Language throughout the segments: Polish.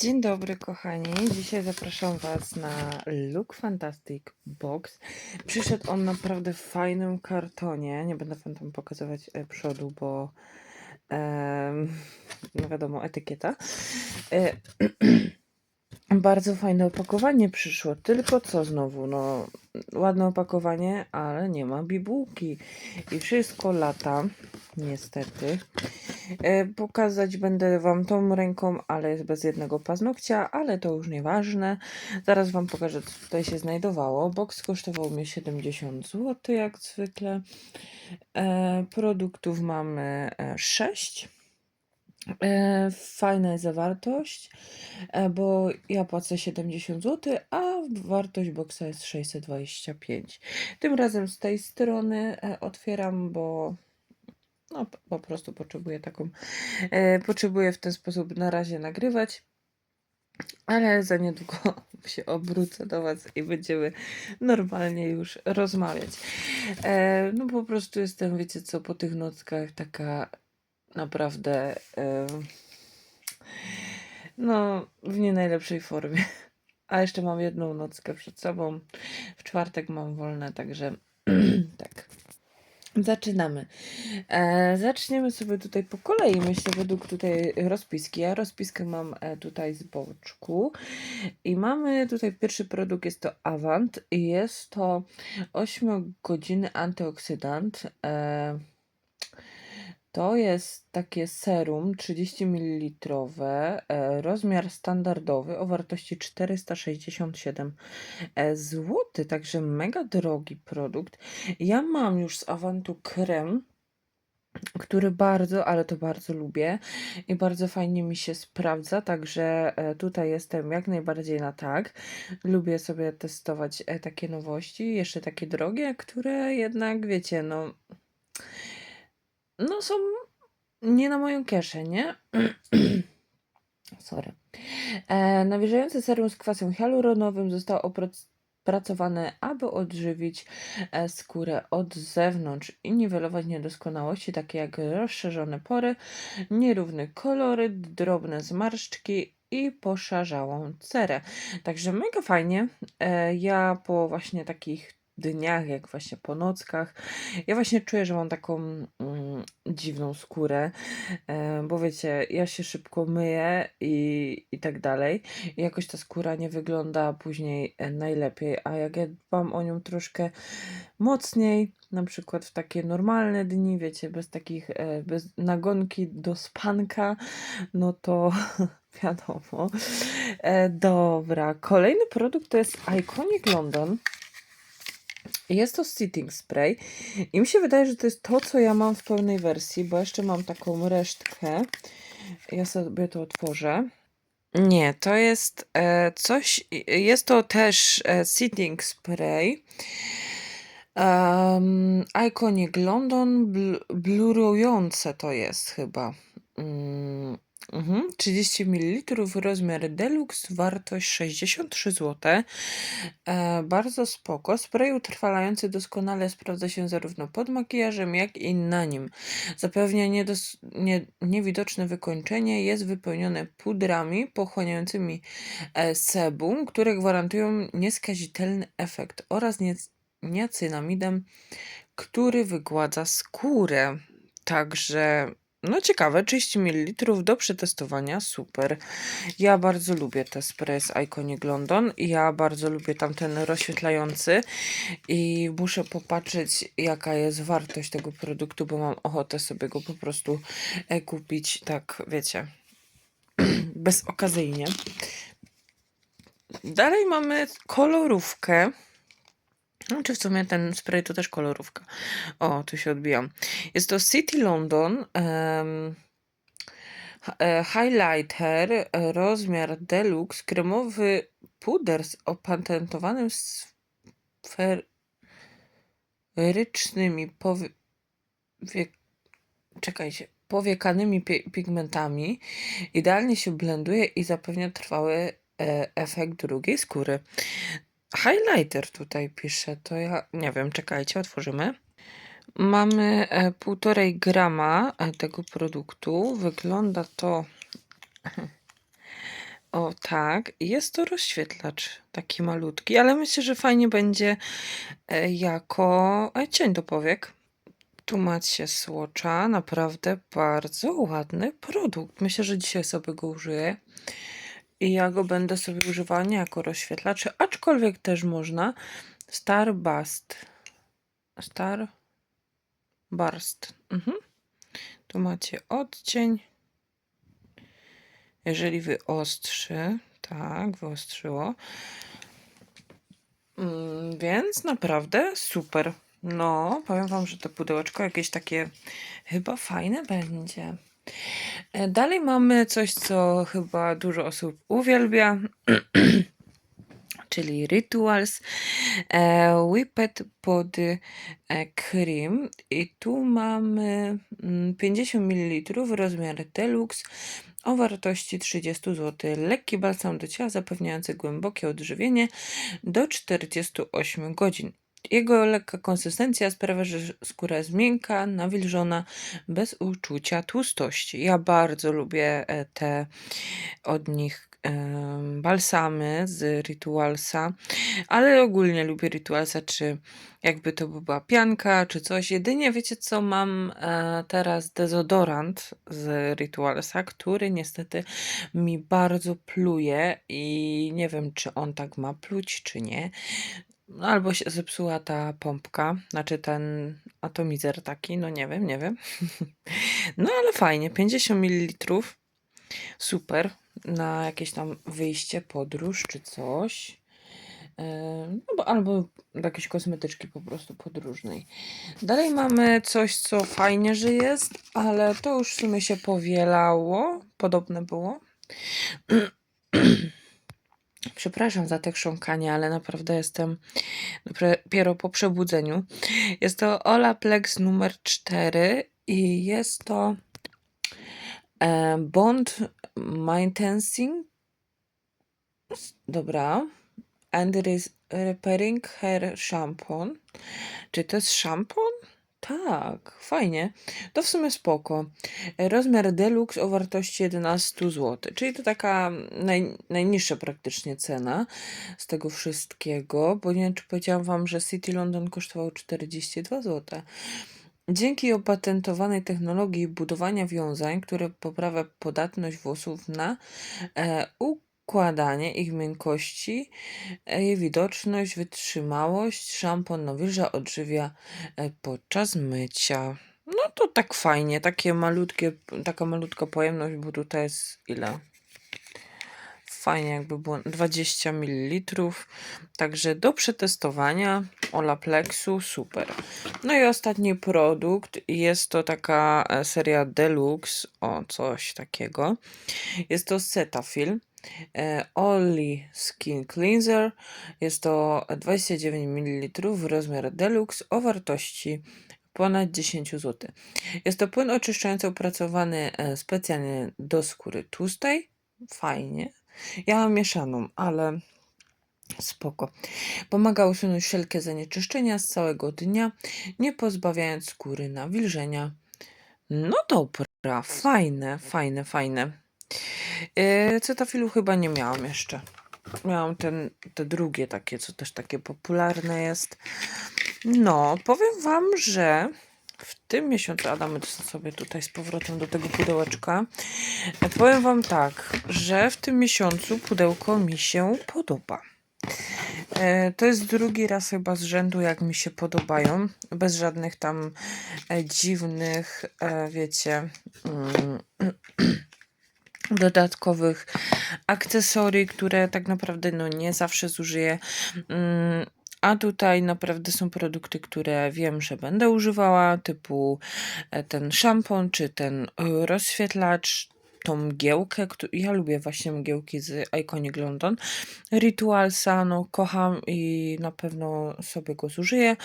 Dzień dobry, kochani. Dzisiaj zapraszam Was na Look Fantastic Box. Przyszedł on naprawdę w fajnym kartonie. Nie będę Wam tam pokazywać e, przodu, bo em, no wiadomo, etykieta. E, bardzo fajne opakowanie przyszło. Tylko co znowu? No, ładne opakowanie, ale nie ma bibułki. I wszystko lata, niestety. E, Pokazać będę Wam tą ręką, ale jest bez jednego paznokcia, ale to już nieważne. Zaraz Wam pokażę, co tutaj się znajdowało. Box kosztował mnie 70 zł, jak zwykle. E, produktów mamy 6. E, fajna jest zawartość, bo ja płacę 70 zł, a wartość boxa jest 625. Tym razem z tej strony otwieram, bo no, po prostu potrzebuję taką, e, potrzebuję w ten sposób na razie nagrywać. Ale za niedługo się obrócę do Was i będziemy normalnie już rozmawiać. E, no po prostu jestem, wiecie co, po tych nockach taka naprawdę e, no w nie najlepszej formie. A jeszcze mam jedną nockę przed sobą. W czwartek mam wolne, także tak. Zaczynamy. E, zaczniemy sobie tutaj po kolei, myślę, według tutaj rozpiski. Ja rozpiskę mam e, tutaj z boczku i mamy tutaj pierwszy produkt, jest to Avant i jest to 8 godziny antyoksydant. E, to jest takie serum 30 ml, e, rozmiar standardowy o wartości 467 zł, także mega drogi produkt. Ja mam już z Avantu krem, który bardzo, ale to bardzo lubię i bardzo fajnie mi się sprawdza, także e, tutaj jestem jak najbardziej na tak. Lubię sobie testować e, takie nowości, jeszcze takie drogie, które jednak, wiecie, no, no są nie na moją kieszeń, nie? Sorry. E, nawilżające serum z kwasem hialuronowym zostało opracowane, aby odżywić e, skórę od zewnątrz i niwelować niedoskonałości, takie jak rozszerzone pory, nierówny koloryt, drobne zmarszczki i poszarzałą cerę. Także mega fajnie. E, ja po właśnie takich dniach, jak właśnie po nockach, ja właśnie czuję, że mam taką mm, dziwną skórę, e, bo wiecie, ja się szybko myję i, i tak dalej. I jakoś ta skóra nie wygląda później e, najlepiej, a jak ja dbam o nią troszkę mocniej, na przykład w takie normalne dni, wiecie, bez takich, e, bez nagonki do spanka, no to wiadomo. E, dobra, kolejny produkt to jest Iconic London. Jest to sitting spray i mi się wydaje, że to jest to, co ja mam w pełnej wersji, bo jeszcze mam taką resztkę. Ja sobie to otworzę. Nie, to jest e, coś, jest to też e, sitting spray. Um, Iconic London, bl blurujące to jest chyba. Mm, mhm, 30 ml, rozmiar deluxe, wartość 63 zł. E, bardzo spoko. Spray utrwalający doskonale sprawdza się zarówno pod makijażem, jak i na nim. Zapewnia niedos- nie, niewidoczne wykończenie, jest wypełnione pudrami pochłaniającymi e, sebum, które gwarantują nieskazitelny efekt oraz nie, niacynamidem, który wygładza skórę. Także, no ciekawe, 30 ml do przetestowania, super. Ja bardzo lubię te spray z Iconic London. Ja bardzo lubię tamten rozświetlający i muszę popatrzeć, jaka jest wartość tego produktu, bo mam ochotę sobie go po prostu e, kupić, tak wiecie, bezokazyjnie. Dalej mamy kolorówkę. No, czy w sumie ten spray to też kolorówka. O, tu się odbijam. Jest to City London. e, highlighter, rozmiar deluxe, kremowy puder z opatentowanym sferycznymi powie... Wie... Czekajcie. Powiekanymi pi- pigmentami. Idealnie się blenduje i zapewnia trwały e, efekt drugiej skóry. Highlighter tutaj pisze, to ja nie wiem, czekajcie, otworzymy. Mamy e, półtorej grama e, tego produktu. Wygląda to O tak, jest to rozświetlacz taki malutki, ale myślę, że fajnie będzie e, jako e, cień do powiek. Tu macie Swatcha, naprawdę bardzo ładny produkt. Myślę, że dzisiaj sobie go użyję. I ja go będę sobie używała nie jako rozświetlacz, aczkolwiek też można. Star Bust. Star Burst. Mhm. Tu macie odcień. Jeżeli wyostrzy, tak, wyostrzyło. Mm, więc naprawdę super. No, powiem wam, że to pudełeczko jakieś takie chyba fajne będzie. E, Dalej mamy coś, co chyba dużo osób uwielbia, czyli Rituals e, Whipped Body e, Cream. I tu mamy mm, 50 ml rozmiar deluxe o wartości 30 zł. Lekki balsam do ciała zapewniający głębokie odżywienie do 48 godzin. Jego lekka konsystencja sprawia, że skóra jest miękka, nawilżona, bez uczucia tłustości. Ja bardzo lubię e, te od nich balsamy z Ritualsa, ale ogólnie lubię Ritualsa, czy jakby to była pianka, czy coś. Jedynie wiecie co, mam e, teraz dezodorant z Ritualsa, który niestety mi bardzo pluje i nie wiem, czy on tak ma pluć, czy nie. No, albo się zepsuła ta pompka, znaczy ten atomizer taki, no nie wiem, nie wiem. No ale fajnie, 50 ml. Super. Na jakieś tam wyjście, podróż czy coś. Yy, No bo albo do jakiejś kosmetyczki po prostu podróżnej. Dalej mamy coś, co fajnie, że jest, ale to już w sumie się powielało. Podobne było. Przepraszam za te chrząkanie, ale naprawdę jestem dopiero po przebudzeniu. Jest to Olaplex numer 4 i jest to e, Bond Maintenance. Dobra. And Repairing Hair Shampoo. Czy to jest szampon? Tak, fajnie. To w sumie spoko. Rozmiar deluxe o wartości 11 zł, czyli to taka naj, najniższa praktycznie cena z tego wszystkiego, bo nie wiem, czy powiedziałam wam, że City London kosztował 42 zł. Dzięki opatentowanej technologii budowania wiązań, które poprawia podatność włosów na e, układanie ich miękkości, e, jej widoczność, wytrzymałość, szampon nawilża, odżywia e, podczas mycia. No to tak fajnie, takie malutkie, taka malutka pojemność, bo tutaj jest ile? Fajnie jakby było 20 ml. Także do przetestowania Olaplexu super. No i ostatni produkt jest to taka e, seria Deluxe, o coś takiego. Jest to Cetaphil. E, Only Skin Cleanser. Jest to 29 ml rozmiar Deluxe o wartości ponad 10 zł. Jest to płyn oczyszczający opracowany e, specjalnie do skóry tłustej. Fajnie. Ja mam mieszaną, ale spoko. Pomaga usunąć wszelkie zanieczyszczenia z całego dnia, nie pozbawiając skóry nawilżenia. No dobra, fajne, fajne, fajne. Yy, Cetafilu chyba nie miałam jeszcze. Miałam ten, te drugie takie, co też takie popularne jest. No, powiem wam, że w tym miesiącu, Adamy sobie tutaj z powrotem do tego pudełeczka. E, Powiem wam tak, że w tym miesiącu pudełko mi się podoba. E, To jest drugi raz chyba z rzędu, jak mi się podobają. Bez żadnych tam e, dziwnych, wiecie, mm, dodatkowych akcesorii, które tak naprawdę no, nie zawsze zużyję. Mm, A tutaj naprawdę są produkty, które wiem, że będę używała, typu e, ten szampon, czy ten e, rozświetlacz, tą mgiełkę, ja lubię właśnie mgiełki z Iconic London, Ritualsa, no kocham i na pewno sobie go zużyję.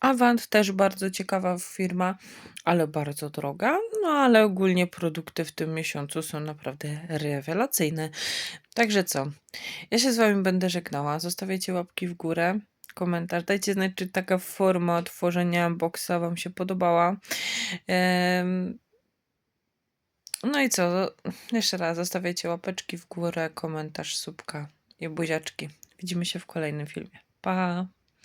Avant też bardzo ciekawa firma, ale bardzo droga, no ale ogólnie produkty w tym miesiącu są naprawdę rewelacyjne. Także co, ja się z wami będę żegnała, zostawiajcie łapki w górę, komentarz, dajcie znać, czy taka forma tworzenia boxa wam się podobała. No i co? Jeszcze raz zostawiajcie łapeczki w górę, komentarz, subka i buziaczki. Widzimy się w kolejnym filmie. Pa!